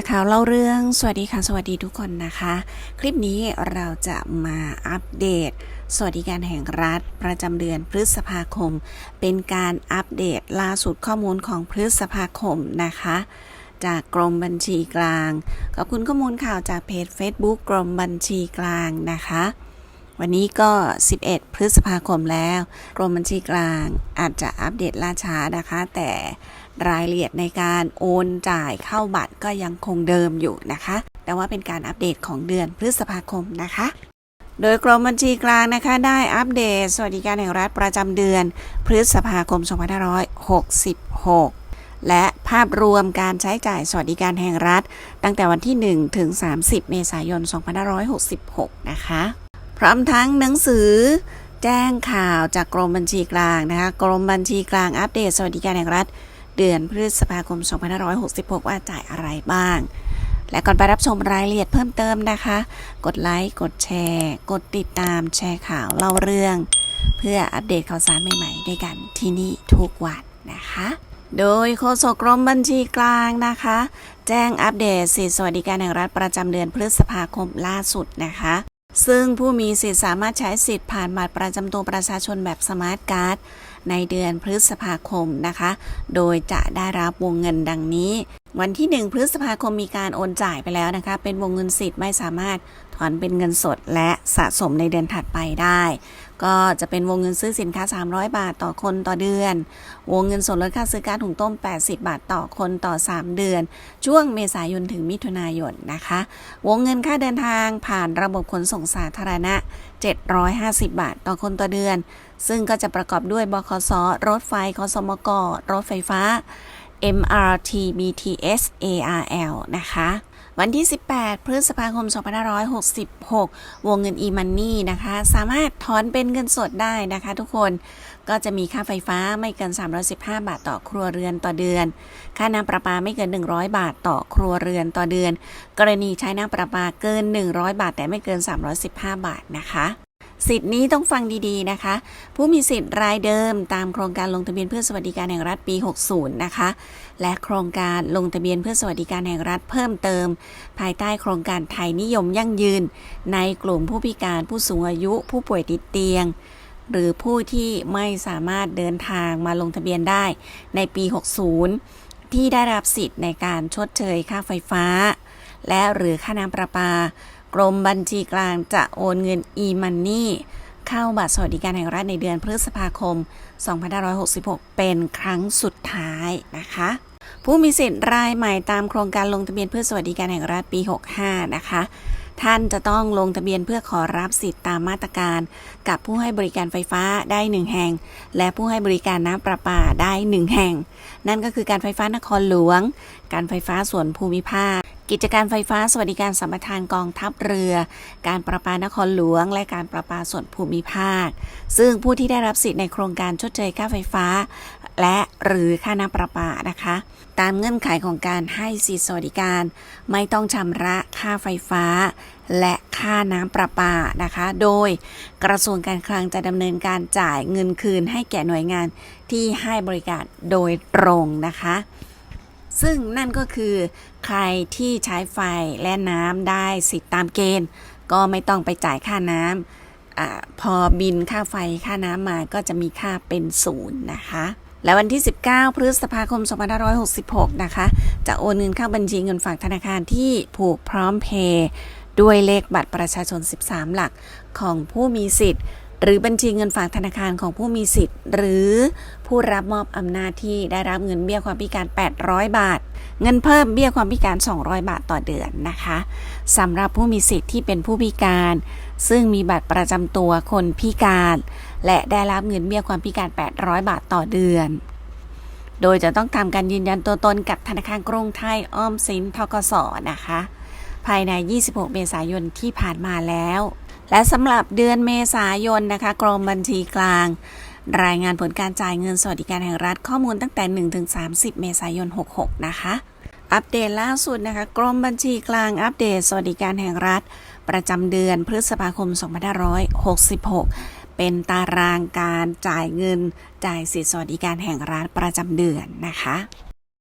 ร์ข่าวเล่าเรื่อง สวัสดีค่ะ สวัสดีทุกคนนะคะ คลิปนี้เราจะมาอัปเดต สวัสดิการแห่งรัฐ ประจำเดือนพฤษภาคม เป็นการอัปเดตล่าสุดข้อมูลของพฤษภาคมนะคะ จากกรมบัญชีกลาง ขอบคุณข้อมูลข่าวจากเพจ Facebook กรมบัญชีกลางนะคะ วันนี้ก็ 11 พฤษภาคมแล้ว กรมบัญชีกลางอาจจะอัปเดตล่าช้านะคะ แต่ รายละเอียดในการโอนจ่ายเข้าบัตรก็ยังคงเดิมอยู่นะคะ แต่ว่าเป็นการอัปเดตของเดือนพฤษภาคมนะคะ โดยกรมบัญชีกลางนะคะได้อัปเดต สวัสดิการแห่งรัฐประจำเดือน พฤษภาคม 2566และภาพรวมการใช้จ่ายสวัสดิการแห่งรัฐ ตั้งแต่วันที่ 1 ถึง 30 เมษายน 2566 นะคะ พร้อมทั้งหนังสือ แจ้งข่าวจากกรมบัญชีกลางนะคะ กรมบัญชีกลางอัปเดตสวัสดิการแห่งรัฐ เดือนพฤษภาคม 2566 ว่าจ่ายอะไรบ้าง และก่อนไปรับชมรายละเอียดเพิ่มเติมนะคะ กดไลค์ กดแชร์ กดติดตามแชร์ข่าวเล่าเรื่อง เพื่ออัปเดตข่าวสารใหม่ๆด้วยกันที่นี่ทุกวันนะคะ โดยโฆษกกรมบัญชีกลางนะคะ แจ้งอัปเดตสิทธิสวัสดิการแห่งรัฐประจำเดือนพฤษภาคมล่าสุดนะคะ ซึ่งผู้มีสิทธิ์สามารถใช้สิทธิ์ผ่านบัตรประจำตัวประชาชนแบบสมาร์ทการ์ดในเดือนพฤษภาคมนะคะ โดยจะได้รับวงเงินดังนี้ วันที่ 1 พฤษภาคมมีการโอนจ่ายไปแล้วนะคะ เป็นวงเงินสิทธิ์ไม่สามารถถอนเป็นเงินสดและสะสมในเดือนถัดไปได้ ก็จะเป็นวงเงินซื้อสินค้า 300 บาทต่อคนต่อเดือน วงเงินสดลดค่าซื้อการถุงต้ม 80 บาทต่อคนต่อ 3 เดือน ช่วงเมษายนถึงมิถุนายนนะคะ วงเงินค่าเดินทางผ่านระบบขนส่งสาธารณะ 750 บาทต่อคนต่อเดือน ซึ่งก็จะประกอบด้วยบคสรถไฟคสมกรถไฟฟ้า MRT BTS ARL นะคะวันที่ 18 พฤษภาคม 2566 วงเงิน e-money นะคะ สามารถถอนเป็นเงินสดได้นะคะ ทุกคน ก็จะมีค่าไฟฟ้าไม่เกิน 315 บาทต่อครัวเรือนต่อเดือน ค่าน้ำประปาไม่เกิน 100 บาทต่อครัวเรือนต่อเดือน กรณีใช้น้ำประปาเกิน 100 บาท แต่ไม่เกิน 315 บาทนะคะ สิทธิ์นี้ต้องฟังดีๆนะคะ ผู้มีสิทธิ์รายเดิมตามโครงการลงทะเบียนเพื่อสวัสดิการแห่งรัฐปี 60 นะคะ และโครงการลงทะเบียนเพื่อสวัสดิการแห่งรัฐเพิ่มเติม ภายใต้โครงการไทยนิยมยั่งยืน ในกลุ่มผู้พิการผู้สูงอายุผู้ป่วยติดเตียง หรือผู้ที่ไม่สามารถเดินทางมาลงทะเบียนได้ในปี 60 ที่ได้รับสิทธิ์ในการชดเชยค่าไฟฟ้า และหรือค่าน้ำประปา กรมบัญชีกลางจะโอนเงิน e-money เข้าบัตรสวัสดิการแห่งรัฐในเดือนพฤษภาคม 2566 เป็นครั้งสุดท้ายนะคะ ผู้มีสิทธิ์รายใหม่ตามโครงการลงทะเบียนเพื่อสวัสดิการแห่งรัฐปี 65 นะคะ ท่านจะต้องลงทะเบียนเพื่อขอรับสิทธิ์ตามมาตรการ กับผู้ให้บริการไฟฟ้าได้ 1 แห่ง และผู้ให้บริการน้ำประปาได้ 1 แห่ง นั่นก็คือการไฟฟ้านครหลวง การไฟฟ้าส่วนภูมิภาค กิจการไฟฟ้าสวัสดิการสัมปทานกองทัพเรือ การประปานครหลวง และการประปาส่วนภูมิภาค ซึ่งผู้ที่ได้รับสิทธิ์ในโครงการชดเชยค่าไฟฟ้า และหรือค่าน้ำประปานะคะ ตามเงื่อนไขของการให้สิทธิสวัสดิการไม่ต้องชำระค่าไฟฟ้า และค่าน้ำประปานะคะ โดยกระทรวงการคลังจะดำเนินการจ่ายเงินคืนให้แก่หน่วยงานที่ให้บริการโดยตรงนะคะ ซึ่งนั่นก็คือใครที่ใช้ไฟและน้ำได้สิทธิ์ตามเกณฑ์ ก็ไม่ต้องไปจ่ายค่าน้ำอพอบินค่าไฟค่าน้ำมาก็จะมีค่าเป็นศูนย์นะคะ และวันที่ 19 พฤษภาคม 2566 นะคะ จะโอนเงินเข้าบัญชีเงินฝากธนาคารที่ผูกพร้อมเพย์ด้วยเลขบัตรประชาชน 13 หลักของผู้มีสิทธิ์ หรือบัญชีเงินฝากธนาคารของผู้มีสิทธิ์ หรือผู้รับมอบอำนาจที่ได้รับเงินเบี้ยความพิการ 800 บาท เงินเพิ่มเบี้ยความพิการ 200 บาทต่อเดือนนะคะสำหรับผู้มีสิทธิ์ที่เป็นผู้พิการ ซึ่งมีบัตรประจำตัวคนพิการ และได้รับเงินเบี้ยความพิการ 800 บาทต่อเดือนโดยจะต้องทำการยืนยันตัวตนกับธนาคารกรุงไทยออมสินทกสนะคะ ภายใน 26 เมษายนที่ผ่านมาแล้ว และสำหรับเดือนเมษายนนะคะกรมบัญชีกลาง รายงานผลการจ่ายเงินสวัสดิการแห่งรัฐข้อมูลตั้งแต่ 1-30 เมษายน 66 นะคะ อัปเดตล่าสุดนะคะกรมบัญชีกลางอัปเดตสวัสดิการแห่งรัฐ ประจำเดือนพฤษภาคม 2566 เป็นตารางการจ่ายเงินจ่ายสิทธิสวัสดิการแห่งรัฐประจำเดือนนะคะ